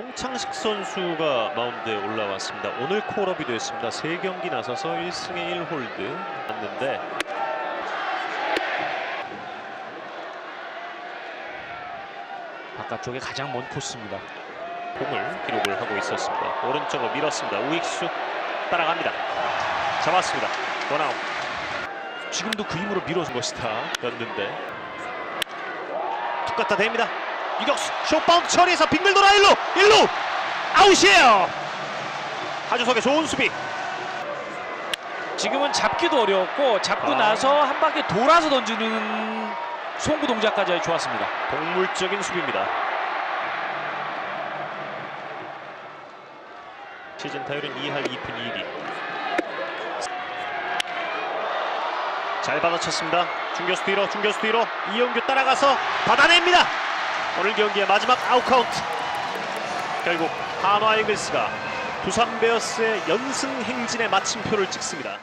송창식 선수가 마운드에 올라왔습니다. 오늘 콜업이 됐습니다. 세 경기 나서서 1승에 1홀드 했는데 바깥쪽에 가장 먼 코스입니다. 공을 기록을 하고 있었습니다. 오른쪽으로 밀었습니다. 우익수 따라갑니다. 잡았습니다. 원아웃 지금도 그 힘으로 밀어준 것이다. 였는데 툭 갖다 댑니다. 유격수 쇼바운드 처리해서 빙글 돌아 1루 1루 아웃이에요. 하주석의 좋은 수비 지금은 잡기도 어려웠고 잡고 아. 나서 한 바퀴 돌아서 던지는 송구 동작까지 좋았습니다. 동물적인 수비입니다. 시즌 타율은 2할 2푼 2리. 잘 받아쳤습니다. 중교수 뒤로 중교수 뒤로 이영규 따라가서 받아냅니다. 오늘 경기의 마지막 아웃 카운트. 결국 한화 이글스가 두산 베어스의 연승 행진의 마침표를 찍습니다.